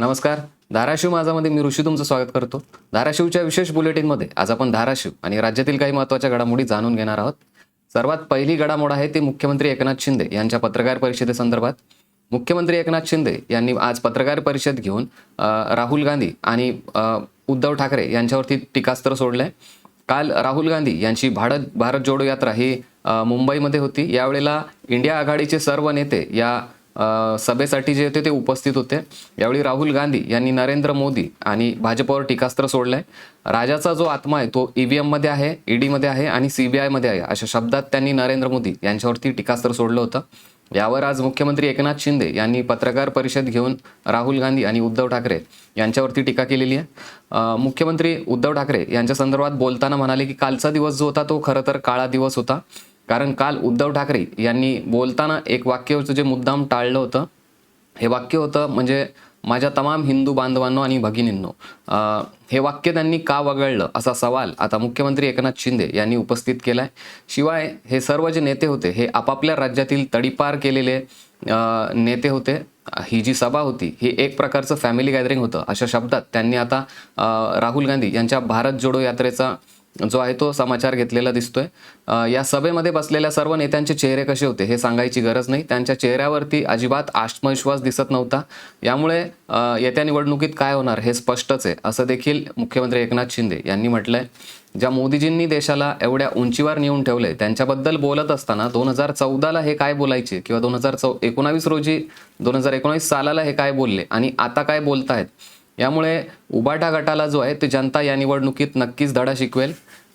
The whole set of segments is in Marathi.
नमस्कार धाराशिव माझामध्ये मी ऋषी तुमचं स्वागत करतो. धाराशिवच्या विशेष बुलेटिनमध्ये आज आपण धाराशिव आणि राज्यातील काही महत्त्वाच्या घडामोडी जाणून घेणार आहोत. सर्वात पहिली घडामोड आहे ती मुख्यमंत्री एकनाथ शिंदे यांच्या पत्रकार परिषदेसंदर्भात मुख्यमंत्री एकनाथ शिंदे यांनी आज पत्रकार परिषद घेऊन राहुल गांधी आणि उद्धव ठाकरे यांच्यावरती टीकास्त्र सोडलं आहे काल राहुल गांधी यांची भारत भारत जोडो यात्रा ही मुंबईमध्ये होती. यावेळेला इंडिया आघाडीचे सर्व नेते या सभेसाठी जे होते ते उपस्थित होते. यावेळी राहुल गांधी यांनी नरेंद्र मोदी आणि भाजपवर टीकास्त्र सोडलंय. राजाचा जो आत्मा आहे तो ईव्हीएममध्ये आहे ईडी मध्ये आहे आणि सीबीआयमध्ये आहे. अशा शब्दात त्यांनी नरेंद्र मोदी यांच्यावरती टीकास्त्र सोडलं होतं. यावर आज मुख्यमंत्री एकनाथ शिंदे यांनी पत्रकार परिषद घेऊन राहुल गांधी आणि उद्धव ठाकरे यांच्यावरती टीका केलेली आहे. मुख्यमंत्री उद्धव ठाकरे यांच्या संदर्भात बोलताना म्हणाले की कालचा दिवस जो होता तो खरं तर काळा दिवस होता. कारण काल उद्धव ठाकरे यांनी बोलताना एक वाक्य जे मुद्दाम टाळलं होतं हे वाक्य होतं म्हणजे माझ्या तमाम हिंदू बांधवांनो आणि भगिनींनो हे वाक्य त्यांनी का वगळलं? असा सवाल आता मुख्यमंत्री एकनाथ शिंदे यांनी उपस्थित केलाय. शिवाय हे सर्व जे नेते होते हे आपापल्या राज्यातील तडीपार केलेले नेते होते. ही जी सभा होती ही एक प्रकारचं फॅमिली गॅदरिंग होतं. अशा शब्दात त्यांनी आता राहुल गांधी यांच्या भारत जोडो यात्रेचा जो आहे तो समाचार घेतलेला दिसतोय. या सभेमध्ये बसलेल्या सर्व नेत्यांचे चेहरे कसे होते हे सांगायची गरज नाही. त्यांच्या चेहऱ्यावरती अजिबात आत्मविश्वास दिसत नव्हता. यामुळे येत्या निवडणुकीत काय होणार हे स्पष्टच आहे. असं देखील मुख्यमंत्री एकनाथ शिंदे यांनी म्हटलंय. ज्या मोदीजींनी देशाला एवढ्या उंचीवर नेऊन ठेवले त्यांच्याबद्दल बोलत असताना दोन हजार चौदाला हे काय बोलायचे किंवा दोन हजार चौ एकोणावीस रोजी दोन हजार एकोणावीस सालाला हे काय बोलले आणि आता काय बोलतायत यामुळे उबाटा गटाला जो आहे ते जनता या निवडणुकीत नक्कीच धडा शिकवेल.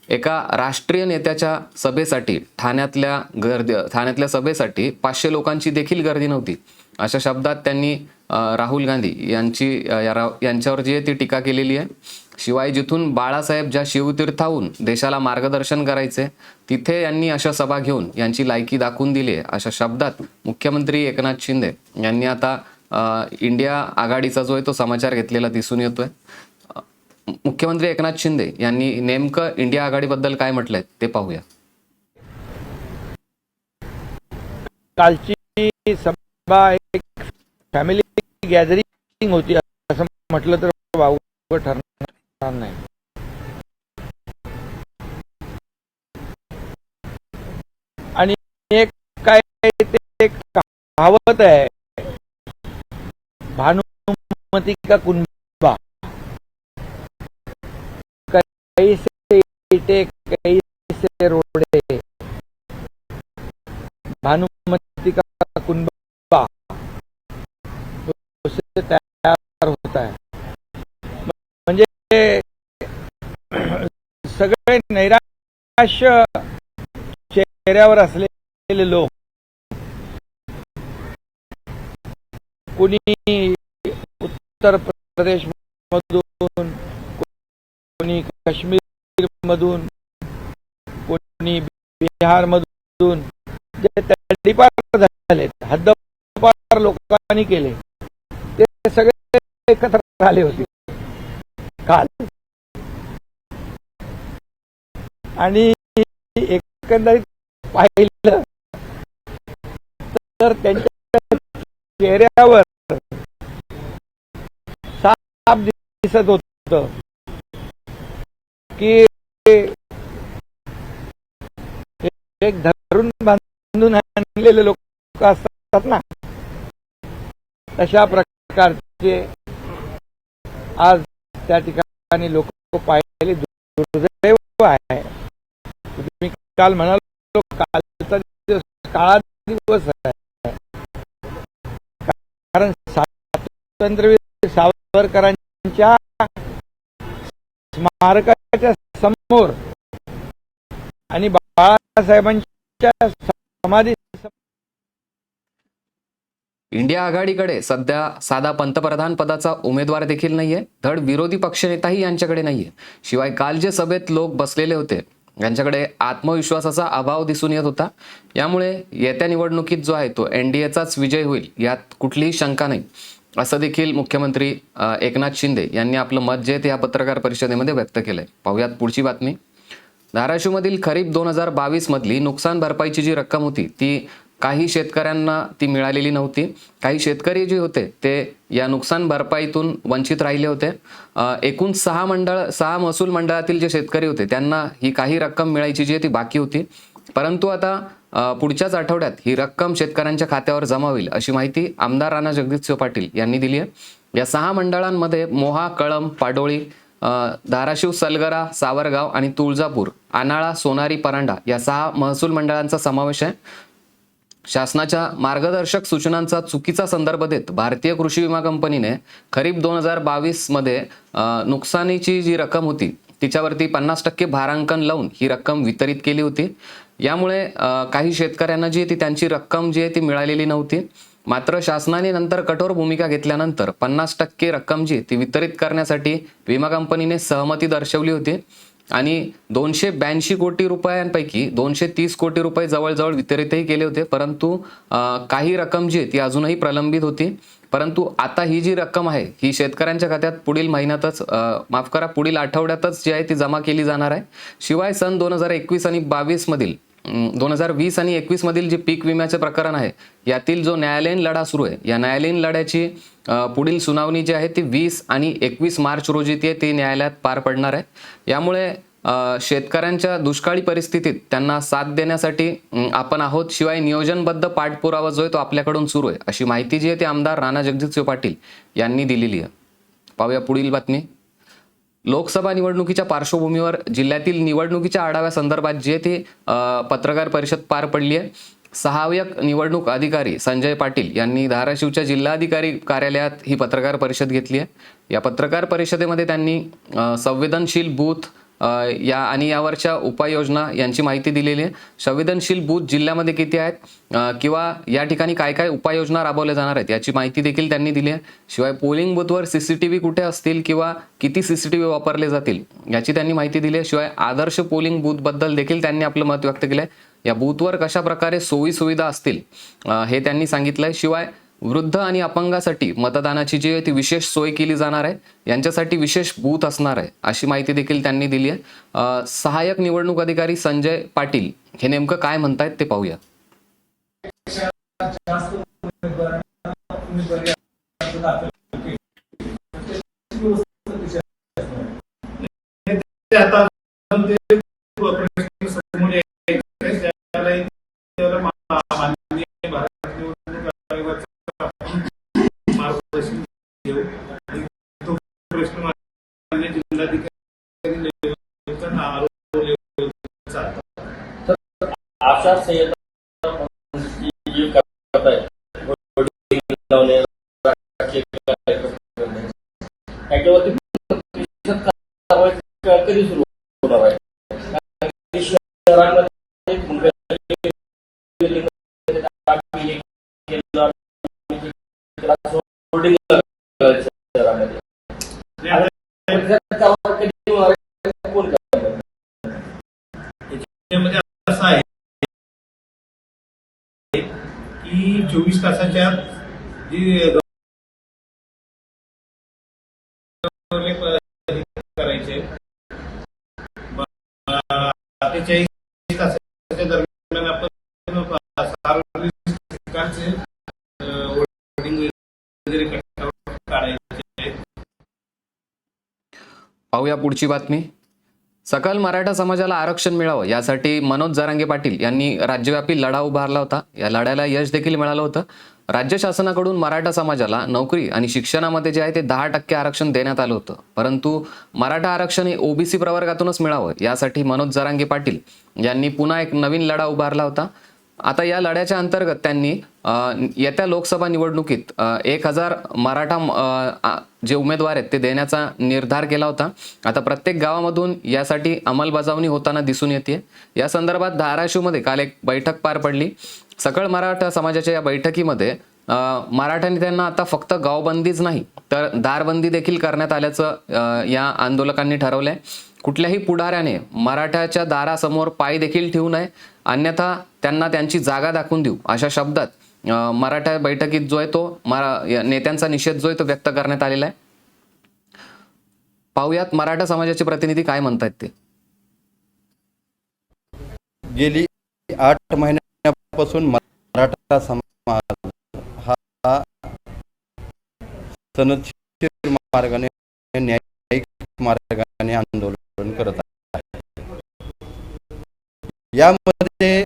एका राष्ट्रीय नेत्याच्या सभेसाठी ठाण्यातल्या गर्दी ठाण्यातल्या सभेसाठी पाचशे लोकांची देखील गर्दी नव्हती. अशा शब्दात त्यांनी राहुल गांधी यांची या यांच्यावर जी आहे ती टीका केलेली आहे. शिवाय जिथून बाळासाहेब ज्या शिवतीर्थाहून देशाला मार्गदर्शन करायचे तिथे यांनी अशा सभा घेऊन यांची लायकी दाखवून दिली आहे. अशा शब्दात मुख्यमंत्री एकनाथ शिंदे यांनी आता इंडिया आघाडीचा जो आहे तो समाचार घेतलेला दिसून येतोय. मुख्यमंत्री एकनाथ शिंदे यांनी नेमकं इंडिया आघाडीबद्दल काय म्हटलंय ते पाहूया. कालची सभा एक फॅमिली गॅदरिंग होती. असं म्हटलं तर वावगं ठरणार नाही. आणि एक काय ते कहावत आहे. भानुमती का कुंभा कैसे इटे कैसे रोडे. भानुमती का कुंबा उससे तयार होता है. म्हणजे सगळे नैराश्य चेहऱ्यावर असलेले लोक कोणी उत्तर प्रदेश मधून कोणी काश्मीर मधून कोणी बिहार मधून जे तडीपार झाले हद्दपार लोकांनी केले ते सगळे एकत्र आले होते. काल. आणि एकंदरीत पाहिलं तर त्यांच्या चेहऱ्यावर साफ दिसत होत की एक धरून बांधून आणलेले लोक असतात ना तशा प्रकारचे आज त्या ठिकाणी लोक पाहिले. दुर्दैव आहे. तुम्ही काल म्हणालो कालचा दिवस काळा दिवस आहे. स्वातंत्र्यवीर सावरकरांच्या स्मारकाच्या समोर आणि बाळासाहेबांच्या समाधी इंडिया आघाडीकडे सध्या साधा पंतप्रधान पदाचा उमेदवार देखील नाहीये. धड विरोधी पक्षनेताही यांच्याकडे नाहीये. शिवाय काल जे सभेत लोक बसलेले होते यांच्याकडे आत्मविश्वासाचा अभाव दिसून येत होता. यामुळे येत्या निवडणुकीत जो आहे तो एनडीएचाच विजय होईल यात कुठलीही शंका नाही. असं देखील मुख्यमंत्री एकनाथ शिंदे यांनी आपलं मत जे ते या पत्रकार परिषदेमध्ये व्यक्त केलंय. पाहुयात पुढची बातमी. धाराशिवमधील खरीप दोन हजार बावीसमधली नुकसान भरपाईची जी रक्कम होती ती काही शेतकऱ्यांना ती मिळालेली नव्हती. काही शेतकरी जे होते ते या नुकसान भरपाईतून वंचित राहिले होते. एकूण सहा मंडळ सहा महसूल मंडळातील जे शेतकरी होते त्यांना ही काही रक्कम मिळायची जी आहे ती बाकी होती. परंतु आता पुढच्याच आठवड्यात ही रक्कम शेतकऱ्यांच्या खात्यावर जमा होईल अशी माहिती आमदार राणा जगदीशसिंह पाटील यांनी दिली आहे. या सहा मंडळांमध्ये मोहा कळंब पाडोळी धाराशिव सलगरा सावरगाव आणि तुळजापूर आनाळा सोनारी परांडा या सहा महसूल मंडळांचा समावेश आहे. शासनाच्या मार्गदर्शक सूचनांचा चुकीचा संदर्भ देत भारतीय कृषी विमा कंपनीने खरीप दोन हजार बावीसमध्ये नुकसानीची जी रक्कम होती तिच्यावरती पन्नास टक्के भारांकन लावून ही रक्कम वितरित केली होती. यामुळे काही शेतकऱ्यांना जी आहे ती त्यांची रक्कम जी आहे ती मिळालेली नव्हती. मात्र शासनाने नंतर कठोर भूमिका घेतल्यानंतर पन्नास टक्के रक्कम जी ती वितरित करण्यासाठी विमा कंपनीने सहमती दर्शवली होती. आणि दोनशे ब्याऐंशी कोटी रुपयांपैकी दोनशे तीस कोटी रुपये जवळजवळ वितरितही केले होते. परंतु काही रक्कम जी आहे ती अजूनही प्रलंबित होती. परंतु आता ही जी रक्कम आहे ही शेतकऱ्यांच्या खात्यात पुढील महिन्यातच माफ करा पुढील आठवड्यातच जी आहे ती जमा केली जाणार आहे. शिवाय सन दोन हजार एकवीस आणि बावीसमधील दोन हजार वीस आणि एकवीस मधील जे पीक विम्याचे प्रकरण आहे यातील जो न्यायालयीन लढा सुरू आहे या न्यायालयीन लढ्याची पुढील सुनावणी जी आहे ती वीस आणि एकवीस मार्च रोजी ती आहे ती न्यायालयात पार पडणार आहे. यामुळे शेतकऱ्यांच्या दुष्काळी परिस्थितीत त्यांना साथ देण्यासाठी आपण आहोत. शिवाय नियोजनबद्ध पाठपुरावा जो आहे तो आपल्याकडून सुरू आहे अशी माहिती जी आहे ती आमदार राणा जगजितसिंह पाटील यांनी दिलेली आहे. पाहूया पुढील बातमी. लोकसभा निवडणुकीच्या पार्श्वभूमीवर जिल्ह्यातील निवडणुकीच्या आढाव्यासंदर्भात संदर्भात जे ते पत्रकार परिषद पार पडली आहे. सहाय्यक निवडणूक अधिकारी संजय पाटील यांनी धाराशिवच्या जिल्हाधिकारी कार्यालयात ही पत्रकार परिषद घेतली आहे. या पत्रकार परिषदेमध्ये त्यांनी संवेदनशील बूथ या आणि यावरच्या उपाययोजना यांची माहिती दिलेली आहे. संवेदनशील बूथ जिल्ह्यामध्ये किती आहेत? किंवा या ठिकाणी काय काय उपाययोजना राबवल्या जाणार आहेत? याची माहिती देखील त्यांनी दिली आहे. शिवाय पोलिंग बूथवर सी सी टी व्ही कुठे असतील किंवा किती सी सी टी व्ही वापरले जातील याची त्यांनी माहिती दिली आहे. शिवाय आदर्श पोलिंग बूथबद्दल देखील त्यांनी आपलं मत व्यक्त केलं आहे या बूथवर कशा प्रकारे सोयी सुविधा असतील हे त्यांनी सांगितलं आहे शिवाय वृद्ध आणि अपंगासाठी मतदानाची जी आहे ती विशेष सोय केली जाणार आहे यांच्यासाठी विशेष बूथ असणार आहे अशी माहिती देखील त्यांनी दिली आहे. सहाय्यक निवडणूक अधिकारी संजय पाटील हे नेमकं काय म्हणतायत ते पाहूया. आता ते प्रश्न समोर येत आहेत. त्याला त्याला मा- माननीय भारत निवडणूक आयोगाचं आपण मार्गदर्शन घेऊ आणि तो प्रश्न माननीय जिल्हाधिकारी लेवलचा आणि आरोग्य लेवलचा आहे. आचारसंहिता जी जी करत आहे voting लावणे, राजकीय कार्यक्रम करणे, याच्यावरती प्रतिशत कारवाई कधी सुरू होणार आहे कारण की शहरांमध्ये मुंबई दिल्लीमध्ये आम्ही हे केलं, आम्ही त्याला holding लावलं शहरामध्ये आणि आता प्रतिशत कारवाई कधी होणार आहे? असं आहे की चोवीस तासाच्या जी करायचे. अठ्ठेचाळीस तासाच्या दरम्यान आपण सार्वजनिक ठिकाणचे पाहूया पुढची बातमी. सकल मराठा समाजाला आरक्षण मिळावं यासाठी मनोज जरांगे पाटील यांनी राज्यव्यापी लढा उभारला होता. या लढ्याला यश देखील मिळालं होतं. राज्य शासनाकडून मराठा समाजाला नोकरी आणि शिक्षणामध्ये जे आहे ते दहा टक्के आरक्षण देण्यात आलं होतं. परंतु मराठा आरक्षण हे ओबीसी प्रवर्गातूनच मिळावं यासाठी मनोज जरांगे पाटील यांनी पुन्हा एक नवीन लढा उभारला होता. आता या लढ्याच्या अंतर्गत त्यांनी येत्या लोकसभा निवडणुकीत एक हजार मराठा जे उमेदवार आहेत ते देण्याचा निर्धार केला होता. आता प्रत्येक गावामधून यासाठी अंमलबजावणी होताना दिसून येते या संदर्भात धाराशिवमध्ये काल एक बैठक पार पडली. सकळ मराठा समाजाच्या या बैठकीमध्ये मराठ्यांनी मराठा नेत्यांना आता फक्त गावबंदीच नाही तर दारबंदी देखील करण्यात आल्याचं या आंदोलकांनी ठरवलंय. कुठल्याही पुढाऱ्याने मराठ्याच्या दारासमोर पाय देखील ठेवू नये अन्यथा त्यांना त्यांची जागा दाखवून देऊ अशा शब्दात मराठा बैठकीत जो आहे तो मरा नेत्यांचा निषेध जो आहे तो व्यक्त करण्यात आलेला आहे. पाहुयात मराठा समाजाचे प्रतिनिधी काय म्हणतायत ते. गेली आठ पासून मराठा समाज हा सनदशीर मार्गाने न्यायिक मार्गाने आंदोलन करत आहे. यामध्ये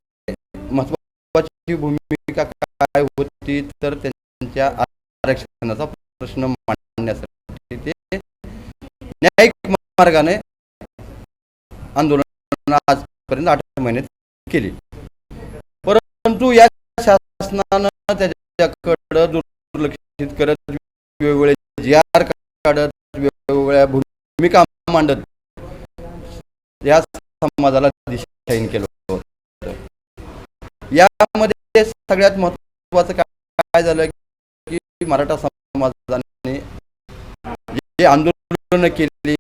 महत्वाची भूमिका काय होती तर त्यांच्या आरक्षणाचा प्रश्न मांडण्यासाठी ते न्यायिक मार्गाने आंदोलन आजपर्यंत आठ महिन्यात केली. परंतु या शासनानं त्याच्याकडं दुर्लक्षित करत वेगवेगळे जी आर काढत वेगवेगळ्या भूमिका मांडत या समाजाला दिशाहीन केलं होतं. यामध्ये सगळ्यात महत्वाचं काय काय झालं की मराठा समाजाने जे आंदोलन केली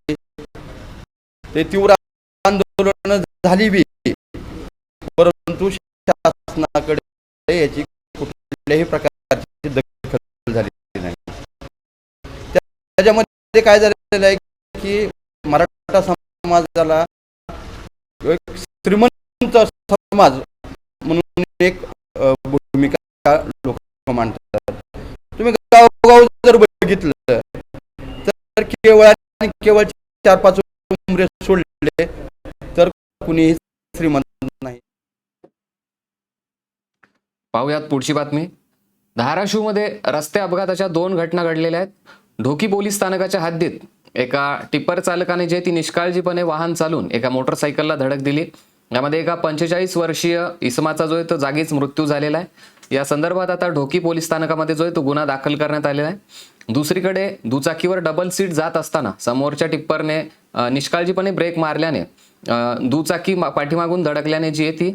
ते तीव्र आंदोलन झाली बी. परंतु शासनाकडे याची कुठल्याही प्रकारची दखल झालेली नाही. त्याच्यामध्ये काय झालेलं आहे की मराठा समाजाला एक श्रीमंत समाज म्हणून एक भूमिका लोक मांडतात. तुम्ही गावगाव जर बघितलं तर केवळ आणि केवळ चार पाच उमरे सोडले तर कुणीही श्रीमंत नाही पाहूयात पुढची बातमी. धाराशिवमध्ये रस्ते अपघाताच्या दोन घटना घडलेल्या आहेत. ढोकी पोलीस स्थानकाच्या हद्दीत एका टिप्पर चालकाने जे ती निष्काळजीपणे वाहन चालून एका मोटरसायकलला धडक दिली. यामध्ये एका पंचेचाळीस वर्षीय इसमाचा जो आहे तो जागीच मृत्यू झालेला आहे. या संदर्भात आता ढोकी पोलीस स्थानकामध्ये जो आहे तो गुन्हा दाखल करण्यात आलेला आहे. दुसरीकडे दुचाकीवर डबल सीट जात असताना समोरच्या टिप्परने निष्काळजीपणे ब्रेक मारल्याने दुचाकी पाठीमागून धडकल्याने जी आहे ती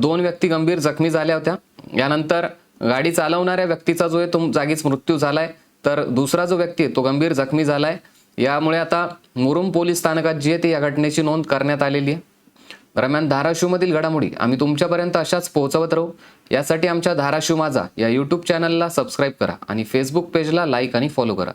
दोन व्यक्ती गंभीर जखमी झाल्या होत्या. यानंतर गाडी चालवणाऱ्या व्यक्तीचा जो आहे तो जागीच मृत्यू झालाय. तर दुसरा जो व्यक्ती आहे तो गंभीर जखमी झालाय. यामुळे आता मुरुम पोलीस स्थानकात जी आहे ती या घटनेची नोंद करण्यात आलेली आहे. दरम्यान धाराशिवमधील घडामोडी आम्ही तुमच्यापर्यंत अशाच पोहोचवत राहू. यासाठी आमच्या धाराशिव माझा या यूट्यूब चॅनलला सबस्क्राईब करा आणि फेसबुक पेजला लाईक आणि फॉलो करा.